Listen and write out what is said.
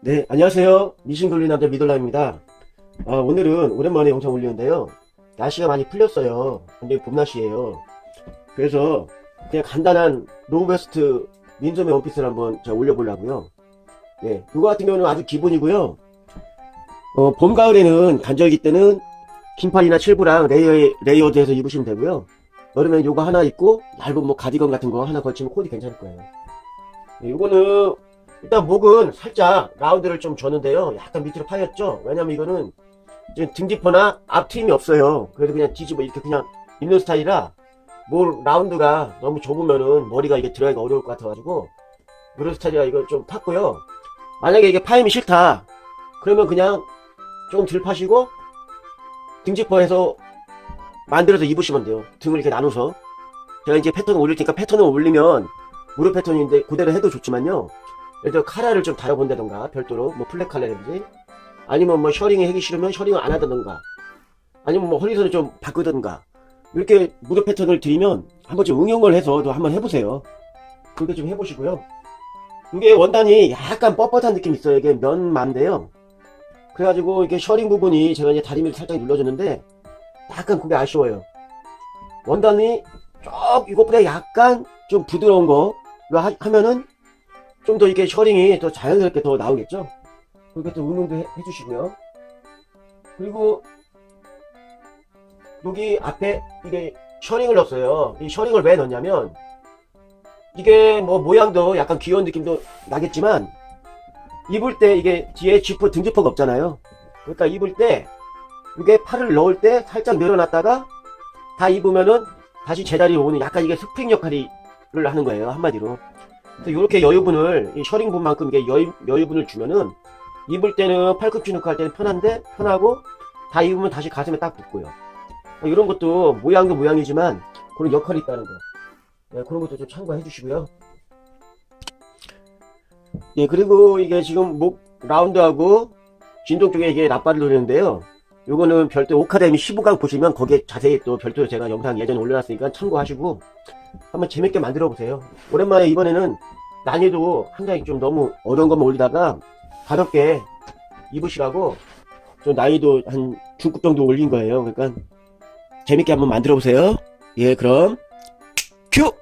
네, 안녕하세요. 미싱글리 남자 미돌라입니다. 아, 오늘은 오랜만에 영상 올리는데요. 날씨가 많이 풀렸어요. 근데 봄 날씨예요. 그래서 그냥 간단한 노베스트 민소매 원피스를 한번 제가 올려보려고요. 예, 이거 같은 경우는 아주 기본이고요. 어, 봄, 가을에는 간절기 때는 긴팔이나 칠부랑 레이어, 레이어드해서 입으시면 되고요. 여름엔 요거 하나 입고 얇은 뭐 가디건 같은 거 하나 걸치면 코디 괜찮을 거예요. 예, 요거는 일단 목은 살짝 라운드를 좀 줬는데요. 약간 밑으로 파였죠? 왜냐면 이거는 등지퍼나 앞 트임이 없어요. 그래서 그냥 뒤집어 이렇게 그냥 입는 스타일이라 뭐 라운드가 너무 좁으면은 머리가 이게 들어가기가 어려울 것 같아가지고 이런 스타일이라 이거 좀 팠고요. 만약에 이게 파임이 싫다. 그러면 그냥 조금 덜 파시고 등지퍼해서 만들어서 입으시면 돼요. 등을 이렇게 나눠서. 제가 이제 패턴을 올릴 테니까 패턴을 올리면 무릎 패턴인데 그대로 해도 좋지만요. 예를 들어 카라를 좀 달아본다던가 별도로 뭐 플랫 칼라든지 아니면 뭐 셔링이 하기 싫으면 셔링을 안 하다던가 아니면 뭐 허리선을 좀 바꾸던가 이렇게 무릎 패턴을 드리면 한번 좀 응용을 해서도 한번 해보세요. 그렇게 좀 해보시고요. 이게 원단이 약간 뻣뻣한 느낌이 있어요. 이게 면만인데요. 그래가지고 이게 셔링 부분이 제가 이제 다리미를 살짝 눌러줬는데 약간 그게 아쉬워요. 원단이 좀 이것보다 약간 좀 부드러운 하- 하면은 좀 더 이게 셔링이 더 자연스럽게 더 나오겠죠? 그렇게 또 응용도 해, 해주시고요. 그리고 여기 앞에 이게 셔링을 넣었어요. 이 셔링을 왜 넣냐면 이게 뭐 모양도 약간 귀여운 느낌도 나겠지만 입을 때 이게 뒤에 지퍼 등지퍼가 없잖아요. 그러니까 입을 때 이게 팔을 넣을 때 살짝 늘어났다가 다 입으면은 다시 제자리에 오는 약간 이게 스프링 역할을 하는 거예요. 한마디로. 이렇게 여유분을 이 셔링분만큼 이게 여유, 여유분을 주면은 입을 때는 팔꿈치 주눅할 때는 편한데 편하고 다 입으면 다시 가슴에 딱 붙고요. 이런 것도 모양도 모양이지만 그런 역할이 있다는 거. 네, 그런 것도 좀 참고해 주시고요. 예, 그리고 이게 지금 목 라운드하고 진동 쪽에 이게 납발을 노리는데요. 요거는 별도 오카데미 15강 보시면 거기에 자세히 또 별도로 제가 영상 예전에 올려놨으니까 참고하시고 한번 재밌게 만들어 보세요. 오랜만에 이번에는 난이도 한장이 좀 너무 어려운 것만 올리다가 가볍게 입으시라고 좀 난이도 한 중급 정도 올린 거예요. 그러니까 재밌게 한번 만들어 보세요. 예, 그럼 큐!